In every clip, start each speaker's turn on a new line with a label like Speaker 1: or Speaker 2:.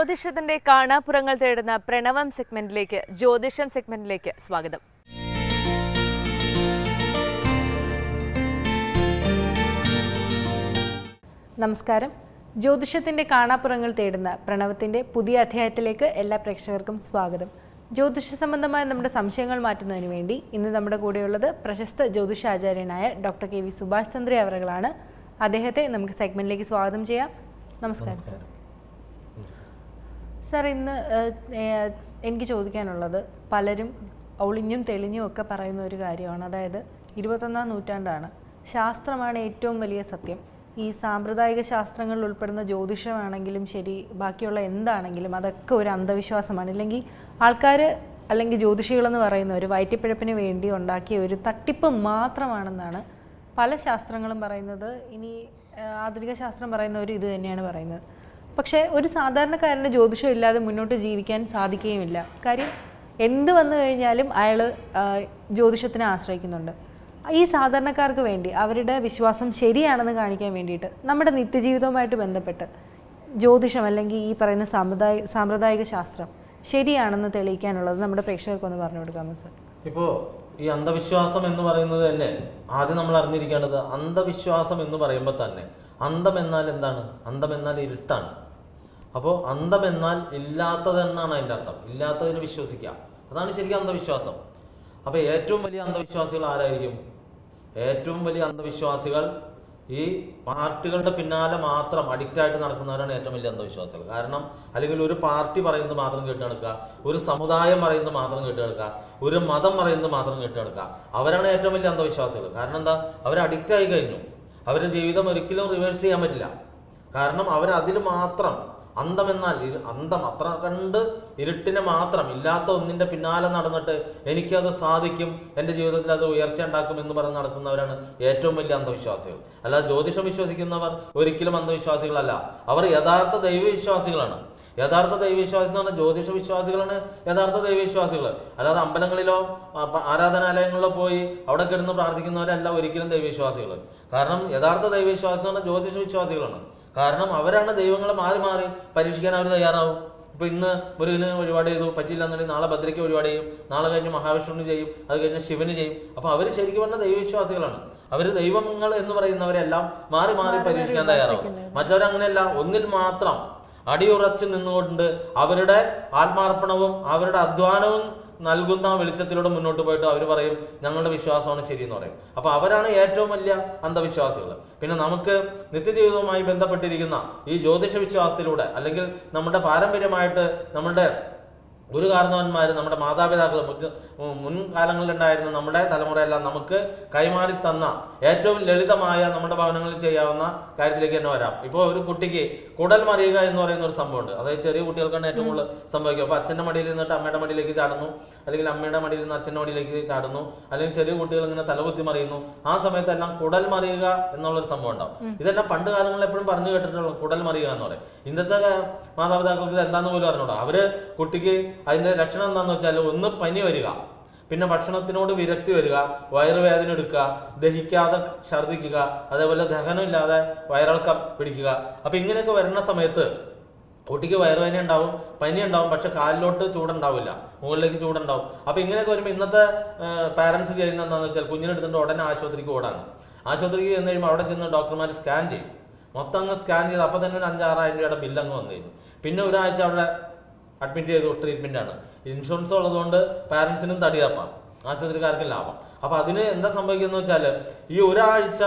Speaker 1: ജ്യോതിഷത്തിന്റെ കാണാപ്പുറങ്ങൾ തേടുന്ന പ്രണവം സെഗ്മെന്റിലേക്ക് ജ്യോതിഷം സെഗ്മെന്റിലേക്ക് സ്വാഗതം.
Speaker 2: നമസ്കാരം. ജ്യോതിഷത്തിന്റെ കാണാപ്പുറങ്ങൾ തേടുന്ന പ്രണവത്തിന്റെ പുതിയ അധ്യായത്തിലേക്ക് എല്ലാ പ്രേക്ഷകർക്കും സ്വാഗതം. ജ്യോതിഷ സംബന്ധമായ നമ്മുടെ സംശയങ്ങൾ മാറ്റുന്നതിന് വേണ്ടി ഇന്ന് നമ്മുടെ കൂടെയുള്ളത് പ്രശസ്ത ജ്യോതിഷാചാര്യനായ doctor K V Subhash Chandra അവറുകളാണ് അദ്ദേഹത്തെ നമുക്ക് സെഗ്മെന്റിലേക്ക് സ്വാഗതം ചെയ്യാം. നമസ്കാരം. സർ ഇന്ന് എനിക്ക് ചോദിക്കാനുള്ളത് പലരും ഒളിഞ്ഞും തെളിഞ്ഞും ഒക്കെ പറയുന്ന ഒരു കാര്യമാണ്. അതായത് ഇരുപത്തൊന്നാം നൂറ്റാണ്ടാണ്. ശാസ്ത്രമാണ് ഏറ്റവും വലിയ സത്യം. ഈ സാമ്പ്രദായിക ശാസ്ത്രങ്ങളിൽ ഉൾപ്പെടുന്ന ജ്യോതിഷമാണെങ്കിലും ശരി ബാക്കിയുള്ള എന്താണെങ്കിലും അതൊക്കെ ഒരു അന്ധവിശ്വാസമാണ്. ഇല്ലെങ്കിൽ ആൾക്കാർ അല്ലെങ്കിൽ ജ്യോതിഷികളെന്ന് പറയുന്ന ഒരു വയറ്റിപ്പിഴപ്പിന് വേണ്ടി ഉണ്ടാക്കിയ ഒരു തട്ടിപ്പ് മാത്രമാണെന്നാണ് പല ശാസ്ത്രങ്ങളും പറയുന്നത്. ഇനി ആധുനിക ശാസ്ത്രം പറയുന്ന ഒരു ഇത് തന്നെയാണ് പറയുന്നത്. പക്ഷേ ഒരു സാധാരണക്കാരന് ജ്യോതിഷം ഇല്ലാതെ മുന്നോട്ട് ജീവിക്കാൻ സാധിക്കുകയുമില്ല. കാര്യം എന്ത് വന്നു കഴിഞ്ഞാലും അയാൾ ജ്യോതിഷത്തിനെ ആശ്രയിക്കുന്നുണ്ട്. ഈ സാധാരണക്കാർക്ക് വേണ്ടി അവരുടെ വിശ്വാസം ശരിയാണെന്ന് കാണിക്കാൻ വേണ്ടിയിട്ട് നമ്മുടെ നിത്യജീവിതവുമായിട്ട് ബന്ധപ്പെട്ട് ജ്യോതിഷം അല്ലെങ്കിൽ ഈ പറയുന്ന സാമ്പ്രദായ സാമ്പ്രദായിക ശാസ്ത്രം ശരിയാണെന്ന് തെളിയിക്കാനുള്ളത് നമ്മുടെ പ്രേക്ഷകർക്കൊന്ന് പറഞ്ഞു കൊടുക്കാമോ സർ?
Speaker 3: ഇപ്പോൾ ഈ അന്ധവിശ്വാസം എന്ന് പറയുന്നത് തന്നെ ആദ്യം നമ്മൾ അറിഞ്ഞിരിക്കേണ്ടത് അന്ധവിശ്വാസം എന്ന് പറയുമ്പോൾ തന്നെ അന്ധം എന്നാൽ എന്താണ്? അന്ധം എന്നാൽ ഇരുട്ടാണ്. അപ്പോൾ അന്ധം എന്നാൽ ഇല്ലാത്തതെന്നാണ് അതിന്റെ അർത്ഥം. ഇല്ലാത്തതിന് വിശ്വസിക്കുക അതാണ് ശരിക്കും അന്ധവിശ്വാസം. അപ്പോൾ ഏറ്റവും വലിയ അന്ധവിശ്വാസികൾ ആരായിരിക്കും? ഏറ്റവും വലിയ അന്ധവിശ്വാസികൾ ഈ പാർട്ടികളുടെ പിന്നാലെ മാത്രം അഡിക്റ്റ് ആയിട്ട് നടക്കുന്നവരാണ് ഏറ്റവും വലിയ അന്ധവിശ്വാസികൾ. കാരണം അല്ലെങ്കിൽ ഒരു പാർട്ടി പറയുന്നത് മാത്രം കേട്ട് നടക്കുക ഒരു സമുദായം പറയുന്നത് മാത്രം കേട്ട് നടക്കുക ഒരു മതം പറയുന്നത് മാത്രം കേട്ട് നടക്കുക. അവരാണ് ഏറ്റവും വലിയ അന്ധവിശ്വാസികൾ. കാരണം എന്താ? അവർ അഡിക്റ്റ് ആയി കഴിഞ്ഞു. അവരുടെ ജീവിതം ഒരിക്കലും റിവേഴ്സ് ചെയ്യാൻ പറ്റില്ല. കാരണം അവർ അതിൽ മാത്രം അന്തം എന്നാൽ അന്തം അത്ര കണ്ട് ഇരുട്ടിനെ മാത്രം ഇല്ലാത്ത ഒന്നിന്റെ പിന്നാലെ നടന്നിട്ട് എനിക്കത് സാധിക്കും എന്റെ ജീവിതത്തിൽ അത് ഉയർച്ച ഉണ്ടാക്കും എന്ന് പറഞ്ഞ് നടക്കുന്നവരാണ് ഏറ്റവും വലിയ അന്ധവിശ്വാസികൾ. അല്ലാതെ ജ്യോതിഷം വിശ്വസിക്കുന്നവർ ഒരിക്കലും അന്ധവിശ്വാസികളല്ല. അവർ യഥാർത്ഥ ദൈവവിശ്വാസികളാണ്. യഥാർത്ഥ ദൈവവിശ്വാസി എന്ന് പറഞ്ഞാൽ ജ്യോതിഷ വിശ്വാസികളാണ് യഥാർത്ഥ ദൈവവിശ്വാസികൾ. അല്ലാതെ അമ്പലങ്ങളിലോ ആരാധനാലയങ്ങളിലോ പോയി അവിടെ കിടന്ന് പ്രാർത്ഥിക്കുന്നവരല്ല ഒരിക്കലും ദൈവവിശ്വാസികൾ. കാരണം യഥാർത്ഥ ദൈവവിശ്വാസം എന്ന് പറഞ്ഞാൽ ജ്യോതിഷ വിശ്വാസികളാണ്. കാരണം അവരാണ് ദൈവങ്ങളെ മാറി മാറി പരീക്ഷിക്കാൻ അവർ തയ്യാറാവും. ഇപ്പൊ ഇന്ന് മുരുകന് ഒരുപാട് ചെയ്തു പറ്റിയില്ല എന്നുണ്ടെങ്കിൽ നാളെ ഭദ്രയ്ക്ക് ഒരുപാട് ചെയ്യും നാളെ കഴിഞ്ഞ് മഹാവിഷ്ണുവിന് ചെയ്യും അത് കഴിഞ്ഞ് ശിവന് ചെയ്യും. അപ്പൊ അവർ ശരിക്കും പറഞ്ഞ ദൈവവിശ്വാസികളാണ്. അവർ ദൈവങ്ങൾ എന്ന് പറയുന്നവരെല്ലാം മാറി മാറി പരീക്ഷിക്കാൻ തയ്യാറാവും. മറ്റവരങ്ങനെയല്ല ഒന്നിൽ മാത്രം അടിയുറച്ച് നിന്നുകൊണ്ട് അവരുടെ ആത്മാർപ്പണവും അവരുടെ അധ്വാനവും നൽകുന്ന വെളിച്ചത്തിലൂടെ മുന്നോട്ട് പോയിട്ട് അവർ പറയും ഞങ്ങളുടെ വിശ്വാസമാണ് ശരിയെന്ന് പറയും. അപ്പൊ അവരാണ് ഏറ്റവും വലിയ അന്ധവിശ്വാസികൾ പിന്നെ നമുക്ക് നിത്യജീവിതവുമായി ബന്ധപ്പെട്ടിരിക്കുന്ന ഈ ജ്യോതിഷ വിശ്വാസത്തിലൂടെ അല്ലെങ്കിൽ നമ്മുടെ പാരമ്പര്യമായിട്ട് നമ്മുടെ ഒരു കാരണവന്മാർ നമ്മുടെ മാതാപിതാക്കൾ മുൻ മുൻകാലങ്ങളിലുണ്ടായിരുന്ന നമ്മുടെ തലമുറയെല്ലാം നമുക്ക് കൈമാറി തന്ന ഏറ്റവും ലളിതമായ നമ്മുടെ ഭവനങ്ങളിൽ ചെയ്യാവുന്ന കാര്യത്തിലേക്ക് തന്നെ വരാം. ഇപ്പോൾ ഒരു കുട്ടിക്ക് കുടൽ മറിയുക എന്ന് പറയുന്ന ഒരു സംഭവമുണ്ട്. അതായത് ചെറിയ കുട്ടികൾക്കാണ് ഏറ്റവും കൂടുതൽ സംഭവിക്കുക. അപ്പോൾ അച്ഛന്റെ മടിയിൽ നിന്നിട്ട് അമ്മയുടെ മടിയിലേക്ക് ചാടുന്നു. അല്ലെങ്കിൽ അമ്മയുടെ മടിയിൽ നിന്ന് അച്ഛന്റെ മടിയിലേക്ക് ചാടുന്നു. അല്ലെങ്കിൽ ചെറിയ കുട്ടികൾ ഇങ്ങനെ തലകുത്തി മറിയുന്നു. ആ സമയത്തെല്ലാം കുടൽ മറിയുക എന്നുള്ളൊരു സംഭവം ഉണ്ടാവും. ഇതെല്ലാം പണ്ട് കാലങ്ങളിൽ എപ്പോഴും പറഞ്ഞു കേട്ടിട്ടുള്ള കുടൽ മറിയുക എന്ന് പറയും. ഇന്നത്തെ മാതാപിതാക്കൾക്ക് ഇത് എന്താണെന്ന് പോലും അറിഞ്ഞൂടാ. അവർ കുട്ടിക്ക് അതിന്റെ ലക്ഷണം എന്താണെന്ന് വെച്ചാൽ ഒന്ന് പനി വരിക പിന്നെ ഭക്ഷണത്തിനോട് വിരക്തി വരിക വയറുവേദന എടുക്കുക ദഹിക്കാതെ ഛർദ്ദിക്കുക അതേപോലെ ദഹനമില്ലാതെ വയറിളക്കം പിടിക്കുക. അപ്പൊ ഇങ്ങനെയൊക്കെ വരുന്ന സമയത്ത് കുട്ടിക്ക് വയറുവേദന ഉണ്ടാവും പനി ഉണ്ടാവും പക്ഷെ കാലിലോട്ട് ചൂടുണ്ടാവില്ല മുകളിലേക്ക് ചൂടുണ്ടാവും. അപ്പൊ ഇങ്ങനെയൊക്കെ വരുമ്പോൾ ഇന്നത്തെ പാരന്റ്സ് ചെയ്യുന്ന എന്താണെന്ന് വെച്ചാൽ കുഞ്ഞിനെടുത്തിട്ട് ഉടനെ ആശുപത്രിക്ക് ഓടാണ്. ആശുപത്രിക്ക് ചെന്ന് കഴിയുമ്പോൾ അവിടെ ചെന്ന് ഡോക്ടർമാർ സ്കാൻ ചെയ്യും. മൊത്തം അങ്ങ് സ്കാൻ ചെയ്ത് അപ്പൊ തന്നെ ഒരു അഞ്ചാറായിരം രൂപയുടെ ബില്ല് അങ്ങ് കഴിഞ്ഞു. പിന്നെ ഒരാഴ്ച അവിടെ അഡ്മിറ്റ് ചെയ്തു ട്രീറ്റ്മെന്റ് ആണ്. ഇൻഷുറൻസ് ഉള്ളതുകൊണ്ട് പാരന്റ്സിനും തടിയാപ്പാം. ആശുപത്രിക്കാർക്കും ലാഭം. അപ്പൊ അതിന് എന്താ സംഭവിക്കുന്നത് വെച്ചാൽ ഈ ഒരാഴ്ച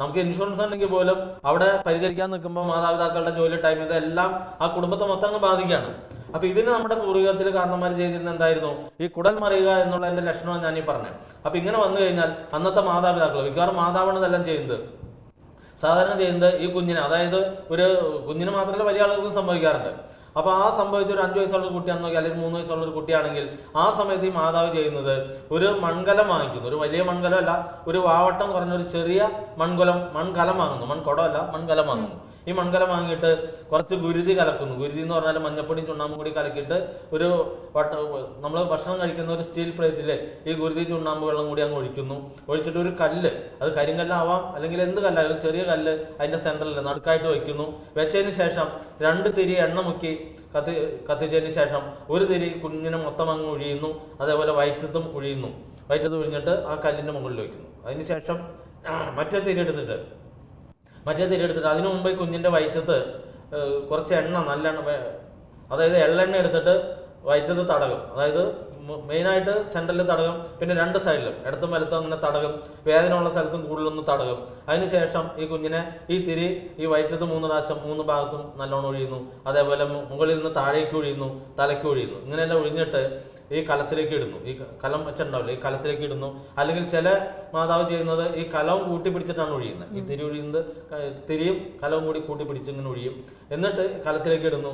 Speaker 3: നമുക്ക് ഇൻഷുറൻസ് ഉണ്ടെങ്കിൽ പോലും അവിടെ പരിചരിക്കാൻ നിൽക്കുമ്പോൾ മാതാപിതാക്കളുടെ ജോലി ടൈം ഇതെല്ലാം ആ കുടുംബത്തെ മൊത്തം അങ്ങ് ബാധിക്കുകയാണ്. അപ്പൊ ഇതിന് നമ്മുടെ പൂർവികത്തിൽ കാരണന്മാർ ചെയ്തിരുന്ന എന്തായിരുന്നു? ഈ കുടൽ മറിയുക എന്നുള്ളതിന്റെ ലക്ഷണമാണ് ഞാൻ ഈ പറഞ്ഞത്. അപ്പൊ ഇങ്ങനെ വന്നു കഴിഞ്ഞാൽ അന്നത്തെ മാതാപിതാക്കൾ മിക്കവാറും മാതാവാണ് ഇതെല്ലാം ചെയ്യുന്നത്. സാധാരണ ചെയ്യുന്നത് ഈ കുഞ്ഞിന് അതായത് ഒരു കുഞ്ഞിന് മാത്രമല്ല വലിയ ആളുകൾക്കും സംഭവിക്കാറുണ്ട്. അപ്പൊ ആ സംഭവിച്ച ഒരു അഞ്ചു വയസ്സുള്ള നോക്കി അല്ലെങ്കിൽ മൂന്ന് വയസ്സുള്ള ഒരു കുട്ടിയാണെങ്കിൽ ആ സമയത്ത് ഈ മാതാവ് ചെയ്യുന്നത് ഒരു മൺകലം വാങ്ങിക്കുന്നു. ഒരു വലിയ മൺകലം അല്ല ഒരു വാവട്ടം കുറഞ്ഞ ഒരു ചെറിയ മൺകുലം മൺകലം വാങ്ങുന്നു. മൺകുടമല്ല മൺകലം വാങ്ങുന്നു. ഈ മൺകലം വാങ്ങിയിട്ട് കുറച്ച് ഗുരുതി കലക്കുന്നു. ഗുരുതി എന്ന് പറഞ്ഞാൽ മഞ്ഞപ്പൊടിയും ചുണ്ണാമ്പും കൂടി കലക്കിയിട്ട് ഒരു നമ്മൾ ഭക്ഷണം കഴിക്കുന്ന ഒരു സ്റ്റീൽ പ്ലേറ്റിൽ ഈ ഗുരുതി ചുണ്ണാമ്പ് വെള്ളം കൂടി അങ്ങ് ഒഴിക്കുന്നു. ഒഴിച്ചിട്ട് ഒരു കല്ല് അത് കരിങ്കല്ലാവാം അല്ലെങ്കിൽ എന്ത് കല്ലായാലും ചെറിയ കല്ല് അതിന്റെ സെന്ററിൽ നടുക്കായിട്ട് വയ്ക്കുന്നു. വെച്ചതിന് ശേഷം രണ്ട് തിരി എണ്ണ മുക്കി കത്തി കത്തിച്ചതിന് ശേഷം ഒരു തിരി കുഞ്ഞിനെ മൊത്തം അങ്ങ് ഒഴിയുന്നു അതേപോലെ വയറ്റത്തും ഒഴിയുന്നു വയറ്റത്ത് ഒഴിഞ്ഞിട്ട് ആ കല്ലിന്റെ മുകളിൽ വയ്ക്കുന്നു. അതിന് ശേഷം മറ്റേ തിരി എടുത്തിട്ട് മറ്റേ തിരിയെടുത്തിട്ട് അതിനു മുമ്പ് കുഞ്ഞിന്റെ വയറ്റത്ത് കുറച്ച് എണ്ണ നല്ലെണ്ണ അതായത് എള്ളെണ്ണ എടുത്തിട്ട് വയറ്റത്ത് തടകും. അതായത് മെയിനായിട്ട് സെൻട്രലിൽ തടകും പിന്നെ രണ്ട് സൈഡിലും ഇടത്തും വലത്തും അങ്ങനെ തടകും വേദന ഉള്ള സ്ഥലത്തും കൂടുതലൊന്ന് തടകും. അതിനുശേഷം ഈ കുഞ്ഞിനെ ഈ തിരി ഈ വയറ്റത്ത് മൂന്ന് പ്രാവശ്യം മൂന്ന് ഭാഗത്തും നല്ലോണം ഒഴിയുന്നു. അതേപോലെ മുകളിൽ നിന്ന് താഴേക്ക് ഒഴിയുന്നു തലയ്ക്ക് ഒഴിയുന്നു. ഇങ്ങനെയെല്ലാം ഒഴിഞ്ഞിട്ട് ഈ കലത്തിലേക്ക് ഇടുന്നു. ഈ കലം വെച്ചിട്ടുണ്ടാവില്ല? ഈ കലത്തിലേക്ക് ഇടുന്നു. അല്ലെങ്കിൽ ചില മാതാവ് ചെയ്യുന്നത് ഈ കലവും കൂട്ടി പിടിച്ചിട്ടാണ് ഒഴിയുന്നത്. ഈ തിരി ഒഴിയുന്നത് തിരിയും കലവും കൂടി കൂട്ടി പിടിച്ച് ഇങ്ങനെ ഒഴിയും. എന്നിട്ട് കലത്തിലേക്ക് ഇടുന്നു.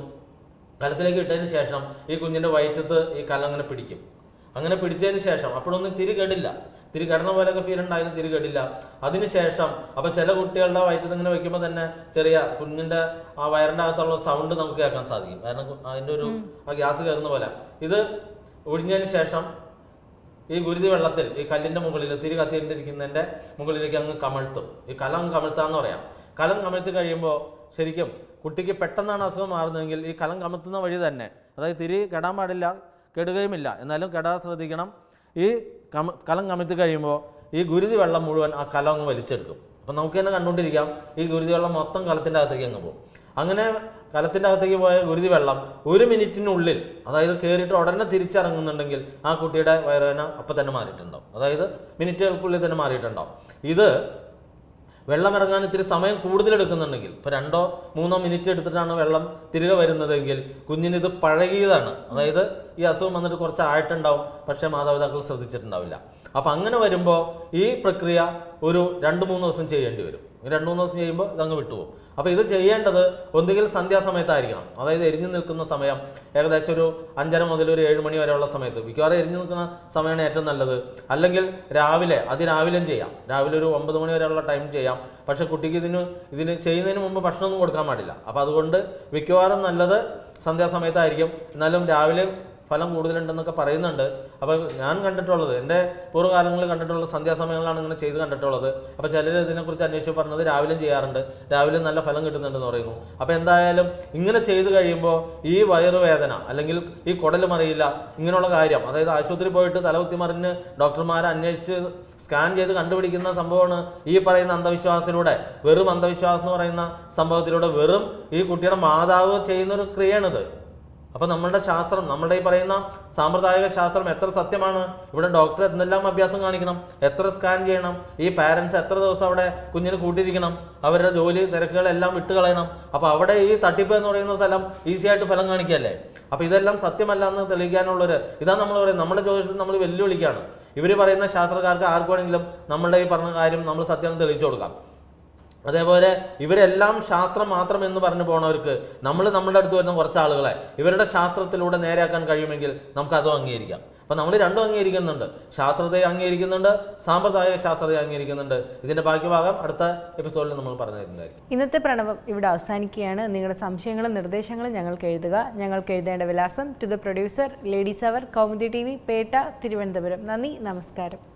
Speaker 3: കലത്തിലേക്ക് ഇട്ടതിന് ശേഷം ഈ കുഞ്ഞിന്റെ വയറ്റത്ത് ഈ കലം അങ്ങനെ പിടിക്കും. അങ്ങനെ പിടിച്ചതിന് ശേഷം അപ്പോഴൊന്നും തിരി കെടില്ല. തിരി കിടന്ന പോലെയൊക്കെ ഫീൽ ഉണ്ടായാലും തിരി കെടില്ല. അതിനുശേഷം അപ്പൊ ചില കുട്ടികളുടെ വയറ്റത്ത് ഇങ്ങനെ വെക്കുമ്പോൾ തന്നെ ചെറിയ കുഞ്ഞിന്റെ ആ വയറിന്റെ അകത്തുള്ള സൗണ്ട് നമുക്ക് കേൾക്കാൻ സാധിക്കും. കാരണം അതിന്റെ ഒരു ആ ഗ്യാസ് കയറുന്ന പോലെ. ഇത് ഒഴിഞ്ഞതിന് ശേഷം ഈ ഗുരുതി വെള്ളത്തിൽ ഈ കല്ലിന്റെ മുകളിൽ തിരി കത്തിയിട്ടിരിക്കുന്നതിന്റെ മുകളിലേക്ക് അങ്ങ് കമഴ്ത്തും. ഈ കലം അങ്ങ് കമഴ്ത്താന്ന് പറയാം. കലം കമഴ്ത്തി കഴിയുമ്പോൾ ശരിക്കും കുട്ടിക്ക് പെട്ടെന്നാണ് അസുഖം മാറുന്നതെങ്കിൽ ഈ കലം കമത്തുന്ന വഴി തന്നെ അതായത് തിരി കെടാൻ പാടില്ല കെടുകയുമില്ല എന്നാലും കെടാൻ ശ്രദ്ധിക്കണം. ഈ കമ കലം കമഴ്ത്തി കഴിയുമ്പോൾ ഈ ഗുരുതി വെള്ളം മുഴുവൻ ആ കലം അങ്ങ് വലിച്ചെടുക്കും. അപ്പം നമുക്ക് തന്നെ കണ്ടുകൊണ്ടിരിക്കാം ഈ ഗുരുതി വെള്ളം മൊത്തം കലത്തിന്റെ അകത്തേക്ക് അങ്ങ് പോകും. അങ്ങനെ കലത്തിന്റെ അകത്തേക്ക് പോയ ഗുരുതി വെള്ളം ഒരു മിനിറ്റിനുള്ളിൽ അതായത് കയറിയിട്ട് ഉടനെ തിരിച്ചിറങ്ങുന്നുണ്ടെങ്കിൽ ആ കുട്ടിയുടെ വയറുവേദന അപ്പം തന്നെ മാറിയിട്ടുണ്ടാവും. അതായത് മിനിറ്റുകൾക്കുള്ളിൽ തന്നെ മാറിയിട്ടുണ്ടാവും. ഇത് വെള്ളം ഇറങ്ങാൻ ഇത്തിരി സമയം കൂടുതൽ എടുക്കുന്നുണ്ടെങ്കിൽ ഇപ്പോൾ രണ്ടോ മൂന്നോ മിനിറ്റ് എടുത്തിട്ടാണ് വെള്ളം തിരികെ വരുന്നതെങ്കിൽ കുഞ്ഞിന് ഇത് പഴകിയതാണ്. അതായത് ഈ അസുഖം വന്നിട്ട് കുറച്ച് ആയിട്ടുണ്ടാവും പക്ഷേ മാതാപിതാക്കൾ ശ്രദ്ധിച്ചിട്ടുണ്ടാവില്ല. അപ്പം അങ്ങനെ വരുമ്പോൾ ഈ പ്രക്രിയ ഒരു രണ്ട് മൂന്ന് ദിവസം ചെയ്യേണ്ടി വരും. രണ്ട് മൂന്ന് ദിവസം ചെയ്യുമ്പോൾ ഇതങ്ങ് വിട്ടുപോകും. അപ്പോൾ ഇത് ചെയ്യേണ്ടത് ഒന്നുകിൽ സന്ധ്യാസമയത്തായിരിക്കണം. അതായത് എരിഞ്ഞു നിൽക്കുന്ന സമയം ഏകദേശം ഒരു അഞ്ചര മുതൽ ഒരു ഏഴ് മണി വരെയുള്ള സമയത്ത്. മിക്കവാറും എരിഞ്ഞു നിൽക്കുന്ന സമയമാണ് ഏറ്റവും നല്ലത്. അല്ലെങ്കിൽ രാവിലെ അതിരാവിലെയും ചെയ്യാം. രാവിലെ ഒരു ഒമ്പത് മണി വരെയുള്ള ടൈം ചെയ്യാം. പക്ഷേ കുട്ടിക്ക് ഇതിന് ഇതിന് ചെയ്യുന്നതിന് മുമ്പ് ഭക്ഷണമൊന്നും കൊടുക്കാൻ പാടില്ല. അപ്പോൾ അതുകൊണ്ട് മിക്കവാറും നല്ലത് സന്ധ്യാസമയത്തായിരിക്കും. എന്നാലും രാവിലെ ഫലം കൂടുതലുണ്ടെന്നൊക്കെ പറയുന്നുണ്ട്. അപ്പോൾ ഞാൻ കണ്ടിട്ടുള്ളത് എന്റെ പൂർവകാലങ്ങളിൽ കണ്ടിട്ടുള്ള സന്ധ്യാസമയങ്ങളാണ് ഇങ്ങനെ ചെയ്ത് കണ്ടിട്ടുള്ളത്. അപ്പോൾ ചിലർ ഇതിനെക്കുറിച്ച് അന്വേഷിച്ച് പറഞ്ഞത് രാവിലെയും ചെയ്യാറുണ്ട്. രാവിലെ നല്ല ഫലം കിട്ടുന്നുണ്ടെന്ന് പറയുന്നു. അപ്പോൾ എന്തായാലും ഇങ്ങനെ ചെയ്ത് കഴിയുമ്പോൾ ഈ വയറുവേദന അല്ലെങ്കിൽ ഈ കുടൽ മറിയില്ല ഇങ്ങനെയുള്ള കാര്യം അതായത് ആശുപത്രി പോയിട്ട് തലകുത്തി മറിഞ്ഞ് ഡോക്ടർമാരെ അന്വേഷിച്ച് സ്കാൻ ചെയ്ത് കണ്ടുപിടിക്കുന്ന സംഭവമാണ് ഈ പറയുന്ന അന്ധവിശ്വാസത്തിലൂടെ വെറും അന്ധവിശ്വാസം എന്ന് പറയുന്ന സംഭവത്തിലൂടെ വെറും ഈ കുട്ടിയുടെ മാതാവ് ചെയ്യുന്ന ഒരു ക്രിയയാണിത്. അപ്പൊ നമ്മളുടെ ശാസ്ത്രം നമ്മുടെ ഈ പറയുന്ന സാമ്പ്രദായിക ശാസ്ത്രം എത്ര സത്യമാണ്? ഇവിടെ ഡോക്ടർ എന്തെല്ലാം അഭ്യാസം കാണിക്കണം? എത്ര സ്കാൻ ചെയ്യണം? ഈ പാരൻസ് എത്ര ദിവസം അവിടെ കുഞ്ഞിന് കൂട്ടിയിരിക്കണം? അവരുടെ ജോലി തിരക്കുകളെല്ലാം വിട്ടുകളയണം. അപ്പൊ അവിടെ ഈ തട്ടിപ്പ് എന്ന് പറയുന്ന സ്ഥലം ഈസി ആയിട്ട് ഫലം കാണിക്കുകയല്ലേ? അപ്പൊ ഇതെല്ലാം സത്യമല്ല എന്ന് തെളിയിക്കാനുള്ളൊരു ഇതാ നമ്മൾ പറയുന്നത്. നമ്മുടെ ജോലി നമ്മൾ വെല്ലുവിളിക്കാണ് ഇവർ പറയുന്ന ശാസ്ത്രക്കാർക്ക് ആർക്കുവാണെങ്കിലും നമ്മളുടെ ഈ പറഞ്ഞ കാര്യം നമ്മൾ സത്യം തെളിയിച്ചു കൊടുക്കാം. അതേപോലെ ഇവരെല്ലാം ശാസ്ത്രം മാത്രം എന്ന് പറഞ്ഞു പോണവർക്ക് നമ്മൾ നമ്മുടെ അടുത്ത് വരുന്ന കുറച്ച് ആളുകളെ ഇവരുടെ ശാസ്ത്രത്തിലൂടെ നേരെയാക്കാൻ കഴിയുമെങ്കിൽ നമുക്ക് അതും അംഗീകരിക്കാം. അപ്പൊ നമ്മൾ രണ്ടും അംഗീകരിക്കുന്നുണ്ട്. ശാസ്ത്രത്തെ അംഗീകരിക്കുന്നുണ്ട് സാമ്പ്രദായിക ശാസ്ത്രത്തെ അംഗീകരിക്കുന്നുണ്ട്. ഇതിന്റെ ബാക്കി ഭാഗം അടുത്ത എപ്പിസോഡിൽ നമ്മൾ പറഞ്ഞു തരുന്നതായിരിക്കും.
Speaker 2: ഇന്നത്തെ പ്രണവം ഇവിടെ അവസാനിക്കുകയാണ്. നിങ്ങളുടെ സംശയങ്ങളും നിർദ്ദേശങ്ങളും ഞങ്ങൾക്ക് എഴുതുക. ഞങ്ങൾക്ക് എഴുതേണ്ട വിലാസം to the producer ladies hour Kaumudi T V Pettah Thiruvananthapuram. നന്ദി നമസ്കാരം.